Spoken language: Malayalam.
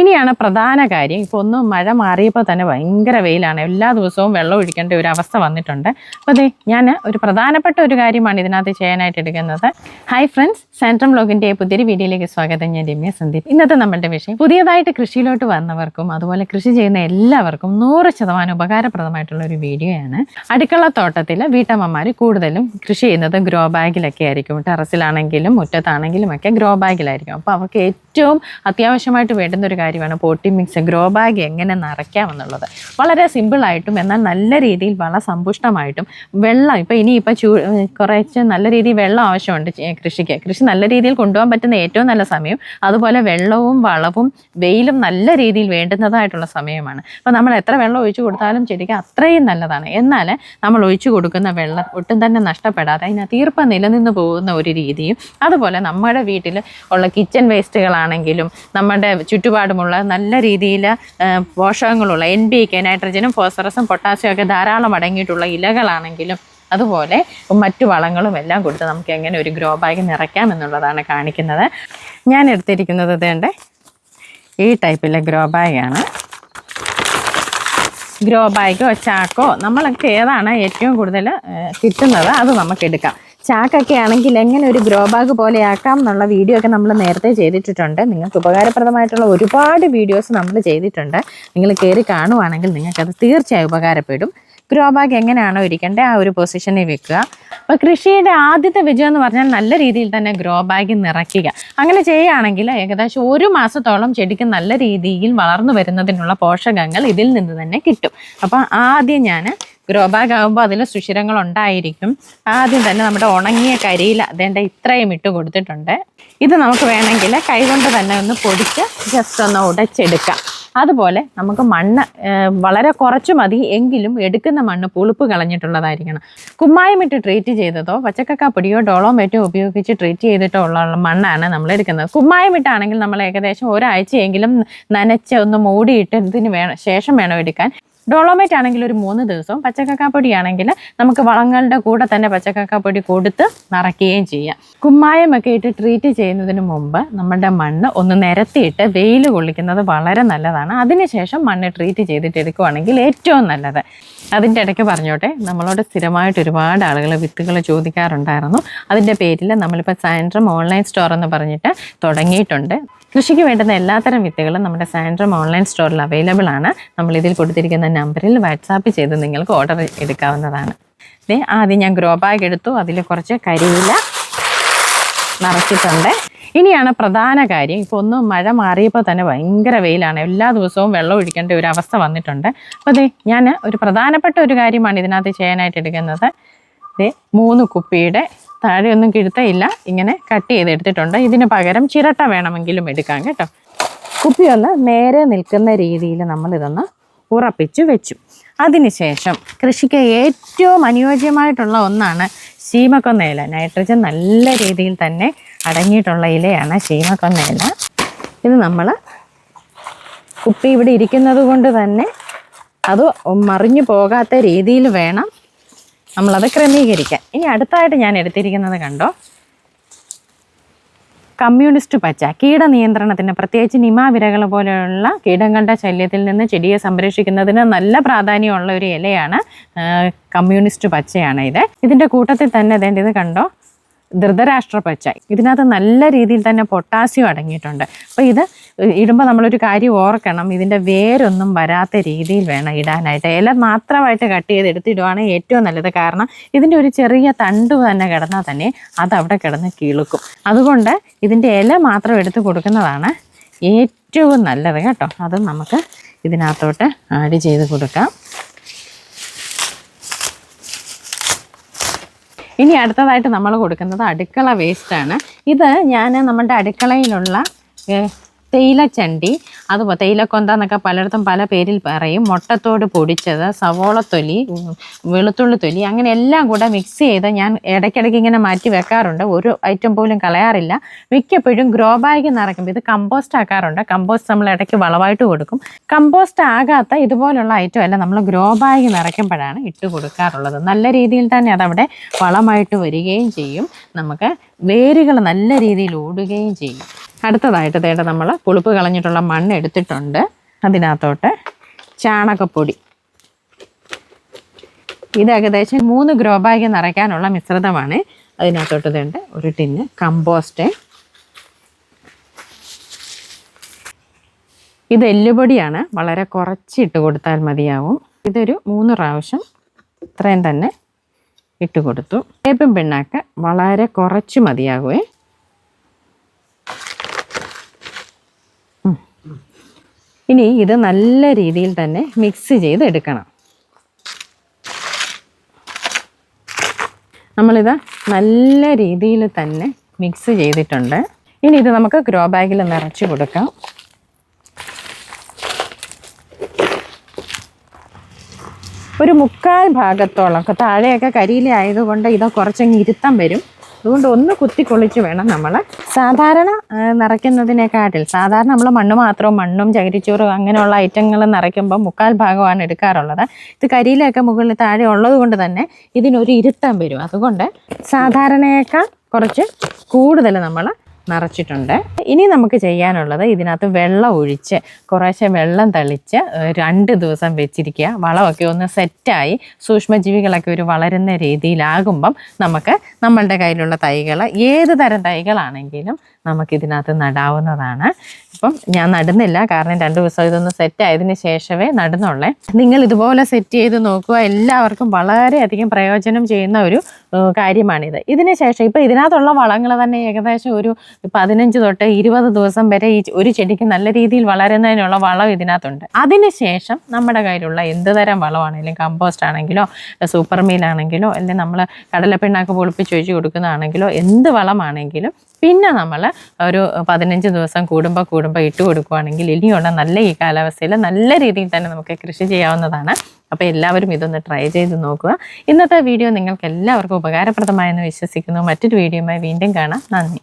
ഇനിയാണ് പ്രധാന കാര്യം. ഇപ്പോൾ ഒന്ന് മഴ മാറിയപ്പോൾ തന്നെ ഭയങ്കര വെയിലാണ്. എല്ലാ ദിവസവും വെള്ളം ഒഴിക്കേണ്ട ഒരു അവസ്ഥ വന്നിട്ടുണ്ട്. അപ്പോൾ അതെ ഞാൻ ഒരു പ്രധാനപ്പെട്ട ഒരു കാര്യമാണ് ഇതിനകത്ത് ചെയ്യാനായിട്ട് എടുക്കുന്നത്. ഹായ് ഫ്രണ്ട്സ് സെൻട്രം ലോഗിന്റെ പുതിയൊരു വീഡിയോയിലേക്ക് സ്വാഗതം. ഞാൻ രമ്യ സന്ദീപ്. ഇന്നത്തെ നമ്മളുടെ വിഷയം പുതിയതായിട്ട് കൃഷിയിലോട്ട് വന്നവർക്കും അതുപോലെ കൃഷി ചെയ്യുന്ന എല്ലാവർക്കും നൂറ് ശതമാനം ഉപകാരപ്രദമായിട്ടുള്ള ഒരു വീഡിയോയാണ്. അടുക്കള തോട്ടത്തിൽ വീട്ടമ്മമാർ കൂടുതലും കൃഷി ചെയ്യുന്നത് ഗ്രോ ബാഗിലൊക്കെ ആയിരിക്കും. ടെറസിലാണെങ്കിലും മുറ്റത്താണെങ്കിലും ഒക്കെ ഗ്രോ ബാഗിലായിരിക്കും അപ്പോൾ അവർക്ക് ഏറ്റവും അത്യാവശ്യമായിട്ട് വേണ്ടുന്ന ഒരു കാര്യമാണ്. പോട്ടി മിക്സ് ഗ്രോ ബാഗ് എങ്ങനെ നിറയ്ക്കാമെന്നുള്ളത്. വളരെ സിമ്പിളായിട്ടും എന്നാൽ നല്ല രീതിയിൽ വളരെ സമ്പുഷ്ടമായിട്ടും വെള്ളം ഇപ്പോൾ ഇനിയിപ്പോൾ ചൂ കുറച്ച് നല്ല രീതിയിൽ വെള്ളം ആവശ്യമുണ്ട് കൃഷിക്ക്. കൃഷി നല്ല രീതിയിൽ കൊണ്ടുപോകാൻ പറ്റുന്ന ഏറ്റവും നല്ല സമയം അതുപോലെ വെള്ളവും വളവും വെയിലും നല്ല രീതിയിൽ വേണ്ടുന്നതായിട്ടുള്ള സമയമാണ്. അപ്പോൾ നമ്മൾ എത്ര വെള്ളം ഒഴിച്ചു കൊടുത്താലും ചെടിക്ക് അത്രയും നല്ലതാണ്. എന്നാൽ നമ്മൾ ഒഴിച്ചു കൊടുക്കുന്ന വെള്ളം ഒട്ടും തന്നെ നഷ്ടപ്പെടാതെ അതിനകത്ത് തീർപ്പം നിലനിന്ന് പോകുന്ന ഒരു രീതിയും അതുപോലെ നമ്മുടെ വീട്ടിൽ ഉള്ള കിച്ചൺ വേസ്റ്റുകളാണെങ്കിലും നമ്മുടെ ചുറ്റുപാടുമുള്ള നല്ല രീതിയിൽ പോഷകങ്ങളുള്ള എൻ ബി കെ നൈട്രജനും ഫോസ്ഫറസും പൊട്ടാസ്യം ഒക്കെ ധാരാളം അടങ്ങിയിട്ടുള്ള ഇലകളാണെങ്കിലും അതുപോലെ മറ്റു വളങ്ങളും എല്ലാം കൊടുത്ത് നമുക്ക് എങ്ങനെ ഒരു ഗ്രോ ബാഗ് നിറയ്ക്കാം എന്നുള്ളതാണ് കാണിക്കുന്നത്. ഞാൻ എടുത്തിരിക്കുന്നത് ഇതേണ്ട ഈ ടൈപ്പിലെ ഗ്രോ ബാഗാണ് ഗ്രോ ബാഗോ ചാക്കോ നമ്മളൊക്കെ ഏതാണ് ഏറ്റവും കൂടുതൽ കിട്ടുന്നത് അത് നമുക്ക് എടുക്കാം. ചാക്കൊക്കെ ആണെങ്കിൽ എങ്ങനെ ഒരു ഗ്രോ ബാഗ് പോലെ ആക്കാം എന്നുള്ള വീഡിയോ ഒക്കെ നമ്മൾ നേരത്തെ ചെയ്തിട്ടുണ്ട് നിങ്ങൾക്ക് ഉപകാരപ്രദമായിട്ടുള്ള ഒരുപാട് വീഡിയോസ് നമ്മൾ ചെയ്തിട്ടുണ്ട്. നിങ്ങൾ കയറി കാണുവാണെങ്കിൽ നിങ്ങൾക്കത് തീർച്ചയായും ഉപകാരപ്പെടും. ഗ്രോ ബാഗ് എങ്ങനെയാണോ ഇരിക്കേണ്ടത് ആ ഒരു പൊസിഷനിൽ വെക്കുക. അപ്പോൾ കൃഷിയുടെ ആദ്യത്തെ വിജയം എന്ന് പറഞ്ഞാൽ നല്ല രീതിയിൽ തന്നെ ഗ്രോ ബാഗ് നിറയ്ക്കുക. അങ്ങനെ ചെയ്യുകയാണെങ്കിൽ ഏകദേശം ഒരു മാസത്തോളം ചെടിക്ക് നല്ല രീതിയിൽ വളർന്നു വരുന്നതിനുള്ള പോഷകങ്ങൾ ഇതിൽ നിന്ന് തന്നെ കിട്ടും. അപ്പോൾ ആദ്യം ഞാൻ ഗ്രോ ബാഗ് ആകുമ്പോൾ അതിൽ സുഷിരങ്ങൾ ഉണ്ടായിരിക്കും ആദ്യം തന്നെ നമ്മുടെ ഉണങ്ങിയ കരിയില അതേണ്ട ഇത്രയും ഇട്ട് കൊടുത്തിട്ടുണ്ട്. ഇത് നമുക്ക് വേണമെങ്കിൽ കൈകൊണ്ട് തന്നെ ഒന്ന് പൊടിച്ച് ജസ്റ്റ് ഒന്ന് ഉടച്ചെടുക്കാം. അതുപോലെ നമുക്ക് മണ്ണ് വളരെ കുറച്ച് മതി എങ്കിലും എടുക്കുന്ന മണ്ണ് പുളിപ്പ് കളഞ്ഞിട്ടുള്ളതായിരിക്കണം. കുമ്മായമിട്ട് ട്രീറ്റ് ചെയ്തതോ പച്ചക്കക്കാപ്പൊടിയോ ഡോളോമേറ്റോ ഉപയോഗിച്ച് ട്രീറ്റ് ചെയ്തിട്ടോ ഉള്ള മണ്ണാണ് നമ്മൾ എടുക്കുന്നത്. കുമ്മായമിട്ടാണെങ്കിൽ നമ്മൾ ഏകദേശം ഒരാഴ്ചയെങ്കിലും നനച്ച് ഒന്ന് മൂടിയിട്ട് ഇതിന് വേണം ശേഷം വേണം എടുക്കാൻ. ഡോളോമേറ്റ് ആണെങ്കിൽ ഒരു മൂന്ന് ദിവസം പച്ചക്കക്കാപ്പൊടി ആണെങ്കിൽ നമുക്ക് വളങ്ങളുടെ കൂടെ തന്നെ പച്ചക്കക്കാപ്പൊടി കൊടുത്ത് നിറയ്ക്കുകയും ചെയ്യാം. കുമ്മായമൊക്കെ ഇട്ട് ട്രീറ്റ് ചെയ്യുന്നതിന് മുമ്പ് നമ്മുടെ മണ്ണ് ഒന്ന് നിരത്തിയിട്ട് വെയിൽ കൊള്ളിക്കുന്നത് വളരെ നല്ലതാണ്. അതിനുശേഷം മണ്ണ് ട്രീറ്റ് ചെയ്തിട്ട് എടുക്കുവാണെങ്കിൽ ഏറ്റവും നല്ലത്. അതിന്റെ ഇടയ്ക്ക് പറഞ്ഞോട്ടെ നമ്മളോട് സ്ഥിരമായിട്ട് ഒരുപാട് ആളുകൾ വിത്തുകൾ ചോദിക്കാറുണ്ടായിരുന്നു. അതിന്റെ പേരിൽ നമ്മളിപ്പോൾ സാൻഡ്രം ഓൺലൈൻ സ്റ്റോർ എന്ന് പറഞ്ഞിട്ട് തുടങ്ങിയിട്ടുണ്ട്. കൃഷിക്ക് വേണ്ടുന്ന എല്ലാത്തരം വിത്തുകളും നമ്മുടെ സാൻഡ്രം ഓൺലൈൻ സ്റ്റോറിൽ അവൈലബിൾ ആണ്. നമ്മൾ ഇതിൽ കൊടുത്തിരിക്കുന്ന നമ്പറിൽ വാട്സാപ്പ് ചെയ്ത് നിങ്ങൾക്ക് ഓർഡർ എടുക്കാവുന്നതാണ്. ആദ്യം ഞാൻ ഗ്രോ ബാഗ് എടുത്തു. അതിൽ കുറച്ച് കരിയില നിറച്ചിട്ടുണ്ട്. ഇനിയാണ് പ്രധാന കാര്യം. ഇപ്പോൾ ഒന്ന് മഴ മാറിയപ്പോൾ തന്നെ ഭയങ്കര വെയിലാണ്. എല്ലാ ദിവസവും വെള്ളം ഒഴിക്കേണ്ട ഒരു അവസ്ഥ വന്നിട്ടുണ്ട്. അപ്പോൾ അതെ ഞാൻ ഒരു പ്രധാനപ്പെട്ട ഒരു കാര്യമാണ് ഇതിനകത്ത് ചെയ്യാനായിട്ട് എടുക്കുന്നത്. ദേ മൂന്ന് കുപ്പിയുടെ താഴെയൊന്നും കിഴുത്തയില്ല. ഇങ്ങനെ കട്ട് ചെയ്തെടുത്തിട്ടുണ്ട്. ഇതിന് പകരം ചിരട്ട വേണമെങ്കിലും എടുക്കാം കേട്ടോ. കുപ്പി ഒന്ന് നേരെ നിൽക്കുന്ന രീതിയിൽ നമ്മൾ ഇതൊന്ന് ഉറപ്പിച്ച് വെച്ചു. അതിനുശേഷം കൃഷിക്ക് ഏറ്റവും അനുയോജ്യമായിട്ടുള്ള ഒന്നാണ് ശീമക്കൊന്ന ഇല. നൈട്രജൻ നല്ല രീതിയിൽ തന്നെ അടങ്ങിയിട്ടുള്ള ഇലയാണ് ശീമക്കൊന്ന ഇല. ഇത് നമ്മൾ കുപ്പി ഇവിടെ ഇരിക്കുന്നത് കൊണ്ട് തന്നെ അത് മറിഞ്ഞു പോകാത്ത രീതിയിൽ വേണം നമ്മളത് ക്രമീകരിക്കാൻ. ഇനി അടുത്തായിട്ട് ഞാൻ എടുത്തിരിക്കുന്നത് കണ്ടോ? കമ്മ്യൂണിസ്റ്റ് പച്ച കീടനിയന്ത്രണത്തിന് പ്രത്യേകിച്ച് നിമാവിരകൾ പോലെയുള്ള കീടങ്ങളുടെ ശല്യത്തിൽ നിന്ന് ചെടിയെ സംരക്ഷിക്കുന്നതിന് നല്ല പ്രാധാന്യമുള്ള ഒരു ഇലയാണ് കമ്മ്യൂണിസ്റ്റ് പച്ചയാണ് ഇത്. ഇതിന്റെ കൂട്ടത്തിൽ തന്നെ അതേണ്ട ഇത് കണ്ടോ? ധൃതരാഷ്ട്ര പച്ച. ഇതിനകത്ത് നല്ല രീതിയിൽ തന്നെ പൊട്ടാസ്യം അടങ്ങിയിട്ടുണ്ട്. അപ്പോൾ ഇത് ഇടുമ്പോൾ നമ്മളൊരു കാര്യം ഓർക്കണം. ഇതിന്റെ വേരൊന്നും വരാത്ത രീതിയിൽ വേണം ഇടാനായിട്ട്. ഇല മാത്രമായിട്ട് കട്ട് ചെയ്ത് എടുത്തിടുവാണ് ഏറ്റവും നല്ലത്. കാരണം ഇതിന്റെ ഒരു ചെറിയ തണ്ട് തന്നെ കിടന്നാൽ തന്നെ അത് അവിടെ കിടന്ന് കിളുക്കും. അതുകൊണ്ട് ഇതിന്റെ ഇല മാത്രം എടുത്ത് കൊടുക്കുന്നതാണ് ഏറ്റവും നല്ലത് കേട്ടോ. അത് നമുക്ക് ഇതിനകത്തോട്ട് ആഡ് ചെയ്ത് കൊടുക്കാം. ഇനി അടുത്തതായിട്ട് നമ്മൾ കൊടുക്കുന്നത് അടുക്കള വേസ്റ്റാണ് ഇത് ഞാൻ നമ്മുടെ അടുക്കളയിലുള്ള തേയിലച്ചണ്ടി അതുപോലെ തേയിലക്കൊന്ത എന്നൊക്കെ പലയിടത്തും പല പേരിൽ പറയും. മുട്ടത്തോട് പൊടിച്ചത് സവോളത്തൊലി വെളുത്തുള്ളി തൊലി അങ്ങനെ എല്ലാം കൂടെ മിക്സ് ചെയ്ത് ഞാൻ ഇടയ്ക്കിടയ്ക്ക് ഇങ്ങനെ മാറ്റി വെക്കാറുണ്ട്. ഒരു ഐറ്റം പോലും കളയാറില്ല. മിക്കപ്പോഴും ഗ്രോ ബാഗ് നിറക്കുമ്പോൾ ഇത് കമ്പോസ്റ്റ് ആക്കാറുണ്ട്. കമ്പോസ്റ്റ് നമ്മൾ ഇടയ്ക്ക് വളമായിട്ട് കൊടുക്കും. കമ്പോസ്റ്റ് ആകാത്ത ഇതുപോലുള്ള ഐറ്റം അല്ല നമ്മൾ ഗ്രോ ബാഗ് നിറയ്ക്കുമ്പോഴാണ് ഇട്ട് കൊടുക്കാറുള്ളത്. നല്ല രീതിയിൽ തന്നെ അതവിടെ വളമായിട്ട് വരികയും ചെയ്യും. നമുക്ക് വേരുകൾ നല്ല രീതിയിൽ ഓടുകയും ചെയ്യും. അടുത്തതായിട്ട് തേട്ട നമ്മൾ പുളിപ്പ് കളഞ്ഞിട്ടുള്ള മണ്ണ് എടുത്തിട്ടുണ്ട്. അതിനകത്തോട്ട് ചാണകപ്പൊടി. ഇത് ഏകദേശം മൂന്ന് ഗ്രോ ബാഗ് നിറയ്ക്കാനുള്ള മിശ്രിതമാണ്. അതിനകത്തോട്ട് തേണ്ട ഒരു ടിന്ന് കമ്പോസ്റ്റ്. ഇത് എല്ലുപൊടിയാണ്. വളരെ കുറച്ചിട്ട് കൊടുത്താൽ മതിയാവും. ഇതൊരു മൂന്ന് പ്രാവശ്യം ഇത്രയും തന്നെ ഇട്ട് കൊടുത്തു. ഏപ്പും പിണ്ണാക്ക് വളരെ കുറച്ച് മതിയാകുമേ ഇനി ഇത് നല്ല രീതിയിൽ തന്നെ മിക്സ് ചെയ്ത് എടുക്കണം നമ്മളിത് നല്ല രീതിയിൽ തന്നെ മിക്സ് ചെയ്തിട്ടുണ്ട്. ഇനി ഇത് നമുക്ക് ഗ്രോ ബാഗിൽ നിറച്ച് കൊടുക്കാം. ഒരു മുക്കാൽ ഭാഗത്തോളം താഴെയൊക്കെ കരിയില ആയതുകൊണ്ട് ഇത് കുറച്ചങ്ങ് ഇരുത്തം വരും. അതുകൊണ്ട് ഒന്ന് കുത്തിക്കൊള്ളിച്ച് വേണം നമ്മൾ സാധാരണ നിറയ്ക്കുന്നതിനെക്കാട്ടിൽ സാധാരണ നമ്മൾ മണ്ണ് മാത്രവും മണ്ണും ചകിരിച്ചോറും അങ്ങനെയുള്ള ഐറ്റങ്ങൾ നിറയ്ക്കുമ്പോൾ മുക്കാൽ ഭാഗമാണ് എടുക്കാറുള്ളത്. ഇത് കരിയിലൊക്കെ മുകളിൽ താഴെ ഉള്ളത് കൊണ്ട് തന്നെ ഇതിനൊരു ഇരുത്തം വരും. അതുകൊണ്ട് സാധാരണയേക്കാൾ കുറച്ച് കൂടുതൽ നമ്മൾ നിറച്ചിട്ടുണ്ട്. ഇനി നമുക്ക് ചെയ്യാനുള്ളത് ഇതിനകത്ത് വെള്ളം ഒഴിച്ച് കുറേശ്ശെ വെള്ളം തളിച്ച് രണ്ട് ദിവസം വെച്ചിരിക്കുക. വളമൊക്കെ ഒന്ന് സെറ്റായി സൂക്ഷ്മജീവികളൊക്കെ ഒരു വളരുന്ന രീതിയിലാകുമ്പം നമുക്ക് നമ്മളുടെ കയ്യിലുള്ള തൈകൾ ഏത് തരം തൈകളാണെങ്കിലും നമുക്കിതിനകത്ത് നടാവുന്നതാണ്. അപ്പം ഞാൻ നടുന്നില്ല. കാരണം രണ്ട് ദിവസം ഇതൊന്ന് സെറ്റ് ആയതിനു ശേഷമേ നടുന്നുള്ളേ. നിങ്ങൾ ഇതുപോലെ സെറ്റ് ചെയ്ത് നോക്കുക. എല്ലാവർക്കും വളരെയധികം പ്രയോജനം ചെയ്യുന്ന ഒരു കാര്യമാണിത്. ഇതിന് ശേഷം ഇപ്പം ഇതിനകത്തുള്ള വളങ്ങൾ തന്നെ ഏകദേശം ഒരു പതിനഞ്ച് തൊട്ട് ഇരുപത് ദിവസം വരെ ഈ ഒരു ചെടിക്ക് നല്ല രീതിയിൽ വളരുന്നതിനുള്ള വളം ഇതിനകത്തുണ്ട്. അതിനുശേഷം നമ്മുടെ കയ്യിലുള്ള എന്ത് തരം വളമാണെങ്കിലും കമ്പോസ്റ്റ് ആണെങ്കിലോ സൂപ്പർ മീൽ ആണെങ്കിലോ അല്ലെങ്കിൽ നമ്മൾ കടലപ്പിണ്ണാക്ക് പൊളിപ്പിച്ച് ഒഴിച്ച് കൊടുക്കുന്നതാണെങ്കിലോ എന്ത് വളമാണെങ്കിലും പിന്നെ നമ്മൾ ഒരു പതിനഞ്ച് ദിവസം കൂടുമ്പോൾ കൂടുമ്പോൾ ഇട്ട് കൊടുക്കുകയാണെങ്കിൽ ഇനിയുള്ള നല്ല ഈ കാലാവസ്ഥയിൽ നല്ല രീതിയിൽ തന്നെ നമുക്ക് കൃഷി ചെയ്യാവുന്നതാണ്. അപ്പോൾ എല്ലാവരും ഇതൊന്ന് ട്രൈ ചെയ്ത് നോക്കുക. ഇന്നത്തെ വീഡിയോ നിങ്ങൾക്ക് എല്ലാവർക്കും ഉപകാരപ്രദമായെന്ന് വിശ്വസിക്കുന്നു. മറ്റൊരു വീഡിയോയുമായി വീണ്ടും കാണാം. നന്ദി.